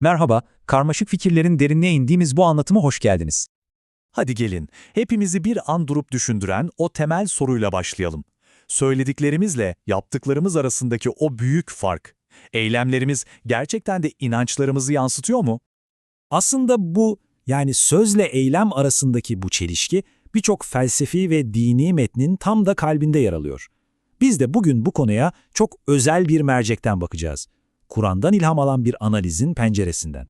Merhaba, karmaşık fikirlerin derinliğe indiğimiz bu anlatıma hoş geldiniz. Hadi gelin, hepimizi bir an durup düşündüren o temel soruyla başlayalım. Söylediklerimizle yaptıklarımız arasındaki o büyük fark. Eylemlerimiz gerçekten de inançlarımızı yansıtıyor mu? Aslında bu yani sözle eylem arasındaki bu çelişki birçok felsefi ve dini metnin tam da kalbinde yer alıyor. Biz de bugün bu konuya çok özel bir mercekten bakacağız. Kur'an'dan ilham alan bir analizin penceresinden.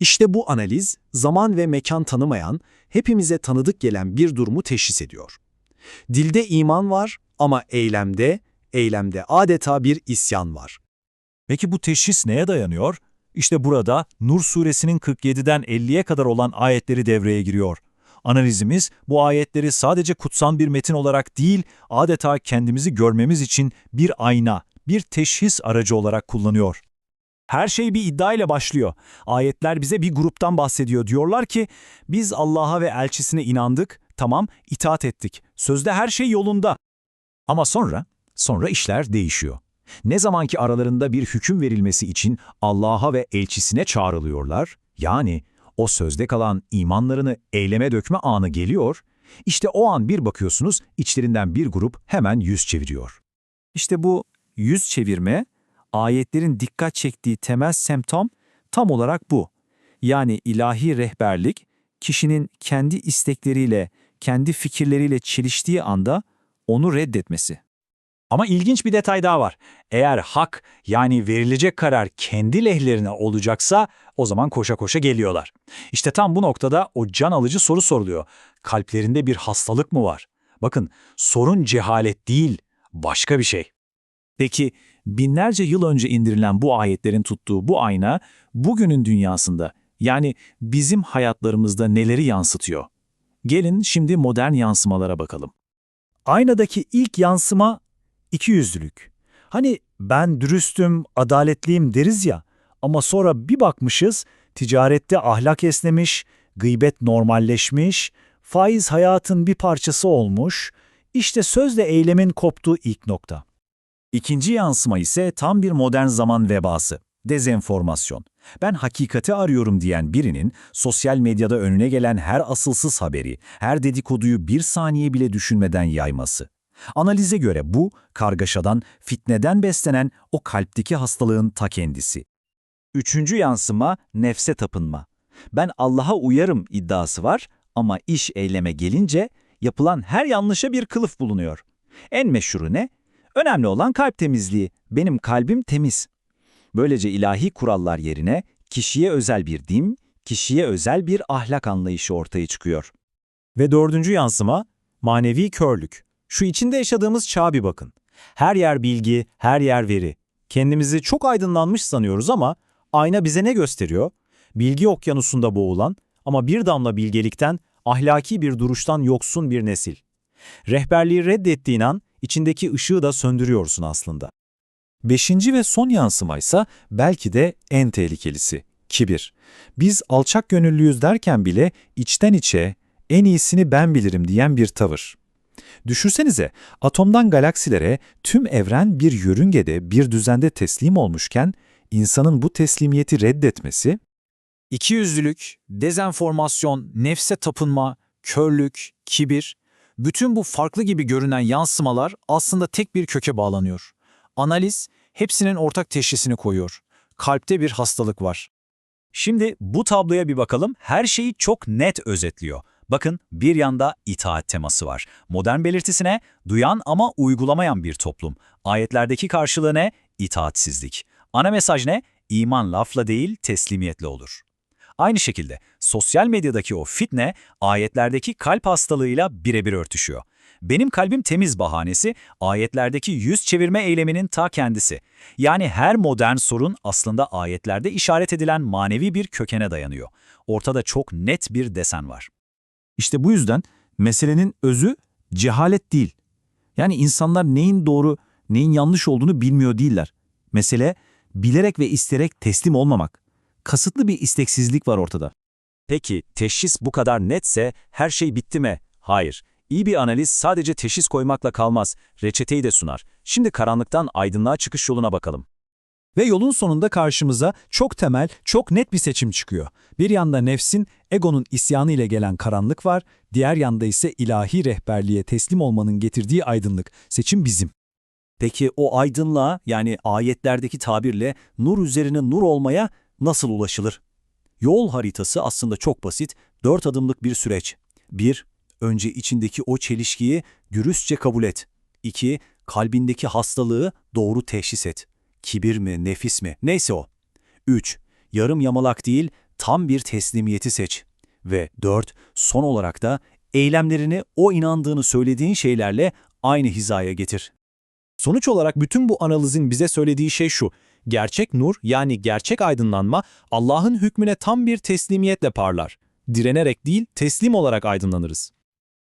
İşte bu analiz, zaman ve mekan tanımayan, hepimize tanıdık gelen bir durumu teşhis ediyor. Dilde iman var ama eylemde, eylemde adeta bir isyan var. Peki bu teşhis neye dayanıyor? İşte burada Nur suresinin 47'den 50'ye kadar olan ayetleri devreye giriyor. Analizimiz bu ayetleri sadece kutsal bir metin olarak değil, adeta kendimizi görmemiz için bir ayna, bir teşhis aracı olarak kullanıyor. Her şey bir iddia ile başlıyor. Ayetler bize bir gruptan bahsediyor. Diyorlar ki biz Allah'a ve elçisine inandık, tamam itaat ettik. Sözde her şey yolunda. Ama sonra, sonra işler değişiyor. Ne zamanki aralarında bir hüküm verilmesi için Allah'a ve elçisine çağrılıyorlar, yani o sözde kalan imanlarını eyleme dökme anı geliyor, işte o an bir bakıyorsunuz içlerinden bir grup hemen yüz çeviriyor. İşte bu yüz çevirme, ayetlerin dikkat çektiği temel semptom tam olarak bu. Yani ilahi rehberlik, kişinin kendi istekleriyle, kendi fikirleriyle çeliştiği anda onu reddetmesi. Ama ilginç bir detay daha var. Eğer hak yani verilecek karar kendi lehlerine olacaksa o zaman koşa koşa geliyorlar. İşte tam bu noktada o can alıcı soru soruluyor. Kalplerinde bir hastalık mı var? Bakın sorun cehalet değil, başka bir şey. Peki binlerce yıl önce indirilen bu ayetlerin tuttuğu bu ayna bugünün dünyasında yani bizim hayatlarımızda neleri yansıtıyor? Gelin şimdi modern yansımalara bakalım. Aynadaki ilk yansıma ikiyüzlülük. Hani ben dürüstüm, adaletliyim deriz ya ama sonra bir bakmışız ticarette ahlak esnemiş, gıybet normalleşmiş, faiz hayatın bir parçası olmuş, işte sözle eylemin koptuğu ilk nokta. İkinci yansıma ise tam bir modern zaman vebası, dezenformasyon. Ben hakikati arıyorum diyen birinin sosyal medyada önüne gelen her asılsız haberi, her dedikoduyu bir saniye bile düşünmeden yayması. Analize göre bu, kargaşadan, fitneden beslenen o kalpteki hastalığın ta kendisi. Üçüncü yansıma nefse tapınma. Ben Allah'a uyarım iddiası var ama iş eyleme gelince yapılan her yanlışa bir kılıf bulunuyor. En meşhuru ne? Önemli olan kalp temizliği. Benim kalbim temiz. Böylece ilahi kurallar yerine kişiye özel bir din, kişiye özel bir ahlak anlayışı ortaya çıkıyor. Ve dördüncü yansıma manevi körlük. Şu içinde yaşadığımız çağa bir bakın. Her yer bilgi, her yer veri. Kendimizi çok aydınlanmış sanıyoruz ama ayna bize ne gösteriyor? Bilgi okyanusunda boğulan ama bir damla bilgelikten, ahlaki bir duruştan yoksun bir nesil. Rehberliği reddettiğin an içindeki ışığı da söndürüyorsun aslında. Beşinci ve son yansımaysa belki de en tehlikelisi, kibir. Biz alçak gönüllüyüz derken bile içten içe en iyisini ben bilirim diyen bir tavır. Düşünsenize, atomdan galaksilere tüm evren bir yörüngede, bir düzende teslim olmuşken, insanın bu teslimiyeti reddetmesi, İkiyüzlülük, dezenformasyon, nefse tapınma, körlük, kibir, bütün bu farklı gibi görünen yansımalar aslında tek bir köke bağlanıyor. Analiz, hepsinin ortak teşhisini koyuyor. Kalpte bir hastalık var. Şimdi bu tabloya bir bakalım. Her şeyi çok net özetliyor. Bakın bir yanda itaat teması var. Modern belirtisine duyan ama uygulamayan bir toplum. Ayetlerdeki karşılığı ne? İtaatsizlik. Ana mesaj ne? İman lafla değil teslimiyetle olur. Aynı şekilde sosyal medyadaki o fitne ayetlerdeki kalp hastalığıyla birebir örtüşüyor. Benim kalbim temiz bahanesi ayetlerdeki yüz çevirme eyleminin ta kendisi. Yani her modern sorun aslında ayetlerde işaret edilen manevi bir kökene dayanıyor. Ortada çok net bir desen var. İşte bu yüzden meselenin özü cehalet değil. Yani insanlar neyin doğru, neyin yanlış olduğunu bilmiyor değiller. Mesele bilerek ve isterek teslim olmamak. Kasıtlı bir isteksizlik var ortada. Peki teşhis bu kadar netse her şey bitti mi? Hayır. İyi bir analiz sadece teşhis koymakla kalmaz, reçeteyi de sunar. Şimdi karanlıktan aydınlığa çıkış yoluna bakalım. Ve yolun sonunda karşımıza çok temel, çok net bir seçim çıkıyor. Bir yanda nefsin, egonun isyanı ile gelen karanlık var, diğer yanda ise ilahi rehberliğe teslim olmanın getirdiği aydınlık. Seçim bizim. Peki o aydınlığa yani ayetlerdeki tabirle nur üzerine nur olmaya nasıl ulaşılır? Yol haritası aslında çok basit, dört adımlık bir süreç. 1. Önce içindeki o çelişkiyi dürüstçe kabul et. 2. Kalbindeki hastalığı doğru teşhis et. Kibir mi, nefis mi, neyse o. 3. Yarım yamalak değil, tam bir teslimiyeti seç. Ve 4. Son olarak da eylemlerini o inandığını söylediğin şeylerle aynı hizaya getir. Sonuç olarak bütün bu analizin bize söylediği şey şu. Gerçek nur yani gerçek aydınlanma Allah'ın hükmüne tam bir teslimiyetle parlar. Direnerek değil teslim olarak aydınlanırız.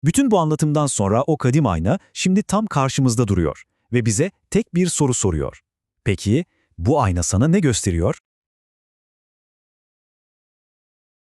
Bütün bu anlatımdan sonra o kadim ayna şimdi tam karşımızda duruyor ve bize tek bir soru soruyor. Peki bu ayna sana ne gösteriyor?